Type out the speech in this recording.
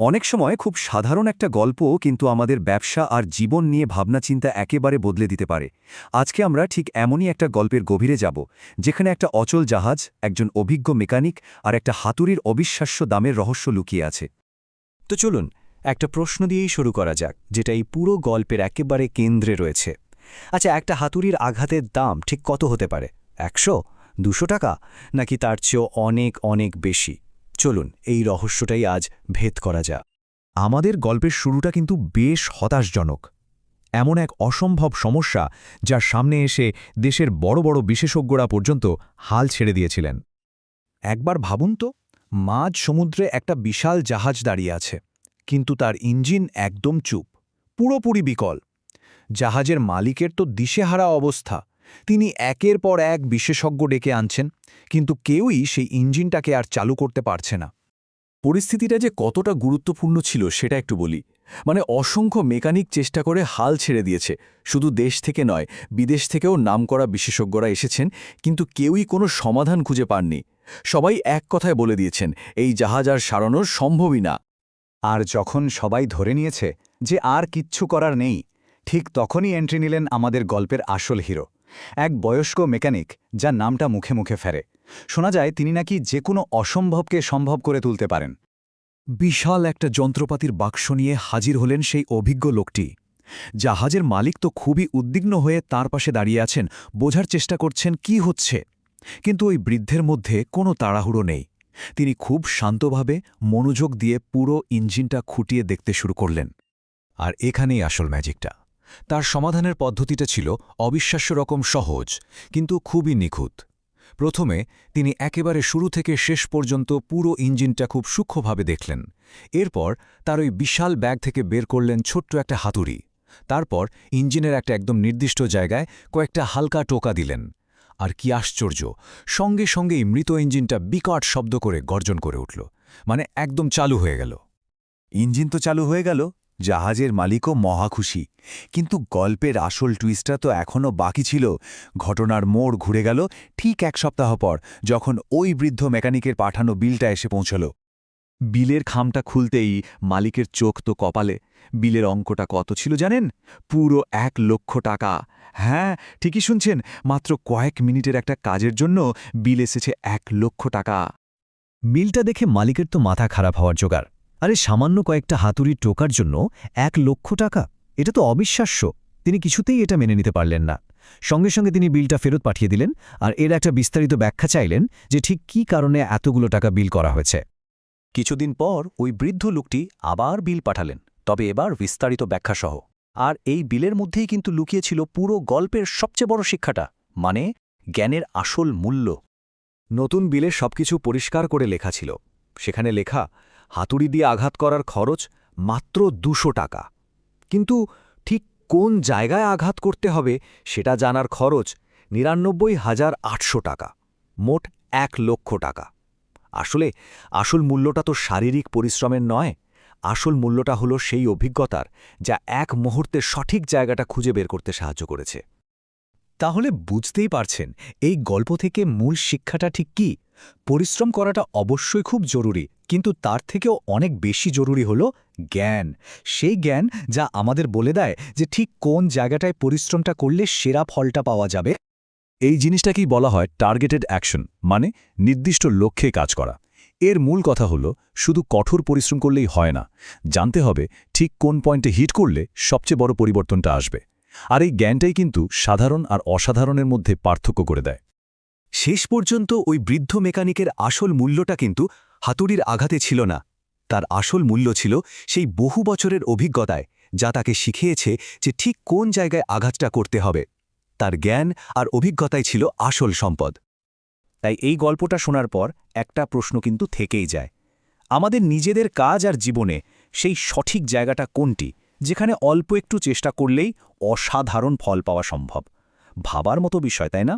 অনেক সময় খুব সাধারণ একটা গল্প কিন্তু আমাদের ব্যবসা আর জীবন নিয়ে ভাবনাচিন্তা একেবারে বদলে দিতে পারে। আজকে আমরা ঠিক এমনই একটা গল্পের গভীরে যাব, যেখানে একটা অচল জাহাজ, একজন অভিজ্ঞ মেকানিক আর একটা হাতুড়ির অবিশ্বাস্য দামের রহস্য লুকিয়ে আছে। তো চলুন, একটা প্রশ্ন দিয়েই শুরু করা যাক, যেটা এই পুরো গল্পের একেবারে কেন্দ্রে রয়েছে। আচ্ছা একটা হাতুড়ির আঘাতের দাম ঠিক কত হতে পারে? একশো? দুশো টাকা? নাকি তার চেয়েও অনেক অনেক বেশি? চলুন, এই রহস্যটাই আজ ভেদ করা যা আমাদের গল্পের শুরুটা কিন্তু বেশ হতাশজনক। এমন এক অসম্ভব সমস্যা যার সামনে এসে দেশের বড় বড় বিশেষজ্ঞরা পর্যন্ত হাল ছেড়ে দিয়েছিলেন। একবার ভাবুন তো, মাঝ সমুদ্রে একটা বিশাল জাহাজ দাঁড়িয়ে আছে, কিন্তু তার ইঞ্জিন একদম চুপ, পুরোপুরি বিকল। জাহাজের মালিকের তো দিশেহারা অবস্থা তিনি একের পর এক বিশেষজ্ঞ ডেকে আনছেন, কিন্তু কেউই সেই ইঞ্জিনটাকে আর চালু করতে পারছে না। পরিস্থিতিটা যে কতটা গুরুত্বপূর্ণ ছিল সেটা একটু বলি। মানে অসংখ্য মেকানিক চেষ্টা করে হাল ছেড়ে দিয়েছে, শুধু দেশ থেকে নয়, বিদেশ থেকেও নামকরা বিশেষজ্ঞরা এসেছেন, কিন্তু কেউই কোনো সমাধান খুঁজে পাননি। সবাই এক কথায় বলে দিয়েছেন, এই জাহাজ আর সারানোর সম্ভবই না। আর যখন সবাই ধরে নিয়েছে যে আর কিচ্ছু করার নেই, ঠিক তখনই এন্ট্রি নিলেন আমাদের গল্পের আসল হিরো। এক বয়স্ক মেকানিক, যার নামটা মুখে মুখে ফেরে। শোনা যায় তিনি নাকি যে কোনো অসম্ভবকে সম্ভব করে তুলতে পারেন। বিশাল একটা যন্ত্রপাতির বাক্স নিয়ে হাজির হলেন সেই অভিজ্ঞ লোকটি। জাহাজের মালিক তো খুবই উদ্বিগ্ন হয়ে তার পাশে দাঁড়িয়ে আছেন, বোঝার চেষ্টা করছেন কি হচ্ছে। কিন্তু ওই বৃদ্ধের মধ্যে কোনো তাড়াহুড়ো নেই। তিনি খুব শান্তভাবে মনোযোগ দিয়ে পুরো ইঞ্জিনটা খুঁটিয়ে দেখতে শুরু করলেন। আর এখানেই আসল ম্যাজিকটা। তার সমাধানের পদ্ধতিটা ছিল অবিশ্বাস্য রকম সহজ, কিন্তু খুবই নিখুঁত। প্রথমে তিনি একেবারে শুরু থেকে শেষ পর্যন্ত পুরো ইঞ্জিনটা খুব সূক্ষ্মভাবে দেখলেন। এরপর তার ওই বিশাল ব্যাগ থেকে বের করলেন ছোট্ট একটা হাতুড়ি। তারপর ইঞ্জিনের একটা একদম নির্দিষ্ট জায়গায় কয়েকটা হালকা টোকা দিলেন। আর কি আশ্চর্য, সঙ্গে সঙ্গেই মৃত ইঞ্জিনটা বিকট শব্দ করে গর্জন করে উঠল। মানে একদম চালু হয়ে গেল। ইঞ্জিন তো চালু হয়ে গেল জাহাজের মালিকও মহাখুশি কিন্তু গল্পের আসল টুইস্টটা তো এখনও বাকি ছিল। ঘটনার মোড় ঘুরে গেল ঠিক এক সপ্তাহ পর, যখন ওই বৃদ্ধ মেকানিকের পাঠানো বিলটা এসে পৌঁছল। বিলের খামটা খুলতেই মালিকের চোখ তো কপালে। বিলের অঙ্কটা কত ছিল জানেন? পুরো এক লক্ষ টাকা। হ্যাঁ ঠিকই শুনছেন, মাত্র কয়েক মিনিটের একটা কাজের জন্য বিল এসেছে এক লক্ষ টাকা। মিলটা দেখে মালিকের তো মাথা খারাপ হওয়ার জোগাড়। আরে সামান্য কয়েকটা হাতুড়ির টোকার জন্য এক লক্ষ টাকা? এটা তো অবিশ্বাস্য। তিনি কিছুতেই এটা মেনে নিতে পারলেন না। সঙ্গে সঙ্গে তিনি বিলটা ফেরত পাঠিয়ে দিলেন আর এর একটা বিস্তারিত ব্যাখ্যা চাইলেন যে ঠিক কি কারণে এতগুলো টাকা বিল করা হয়েছে। কিছুদিন পর ওই বৃদ্ধ লোকটি আবার বিল পাঠালেন, তবে এবার বিস্তারিত ব্যাখ্যাসহ। আর এই বিলের মধ্যেই কিন্তু লুকিয়েছিল পুরো গল্পের সবচেয়ে বড় শিক্ষাটা মানে জ্ঞানের আসল মূল্য। নতুন বিলে সবকিছু পরিষ্কার করে লেখা ছিল। সেখানে লেখা হাতুড়ি দিয়ে আঘাত করার খরচ মাত্র দুশো টাকা। কিন্তু ঠিক কোন জায়গায় আঘাত করতে হবে সেটা জানার খরচ নিরানব্বই হাজার আটশো টাকা, মোট এক লক্ষ টাকা। আসলে আসল মূল্যটা তো শারীরিক পরিশ্রমের নয়, আসল মূল্যটা হলো সেই অভিজ্ঞতার যা এক মুহূর্তে সঠিক জায়গাটা খুঁজে বের করতে সাহায্য করেছে। তাহলে বুঝতেই পারছেন এই গল্প থেকে মূল শিক্ষাটা ঠিক কি? পরিশ্রম করাটা অবশ্যই খুব জরুরি, কিন্তু তার থেকেও অনেক বেশি জরুরি হল জ্ঞান। সেই জ্ঞান যা আমাদের বলে দেয় যে ঠিক কোন জায়গাটায় পরিশ্রমটা করলে সেরা ফলটা পাওয়া যাবে। এই জিনিসটাকেই বলা হয় টার্গেটেড অ্যাকশন মানে নির্দিষ্ট লক্ষ্যে কাজ করা। এর মূল কথা হল শুধু কঠোর পরিশ্রম করলেই হয় না, জানতে হবে ঠিক কোন পয়েন্টে হিট করলে সবচেয়ে বড় পরিবর্তনটা আসবে। আর এই জ্ঞানটাই কিন্তু সাধারণ আর অসাধারণের মধ্যে পার্থক্য করে দেয়। শেষ পর্যন্ত ওই বৃদ্ধ মেকানিকের আসল মূল্যটা কিন্তু হাতুড়ির আঘাতে ছিল না। তার আসল মূল্য ছিল সেই বহু বছরের অভিজ্ঞতায়, যা তাকে শিখিয়েছে যে ঠিক কোন জায়গায় আঘাতটা করতে হবে। তার জ্ঞান আর অভিজ্ঞতাই ছিল আসল সম্পদ। তাই এই গল্পটা শোনার পর একটা প্রশ্ন কিন্তু থেকেই যায়। আমাদের নিজেদের কাজ আর জীবনে সেই সঠিক জায়গাটা কোনটি, যেখানে অল্প একটু চেষ্টা করলেই অসাধারণ ফল পাওয়া সম্ভব? ভাবার মতো বিষয়, তাই না?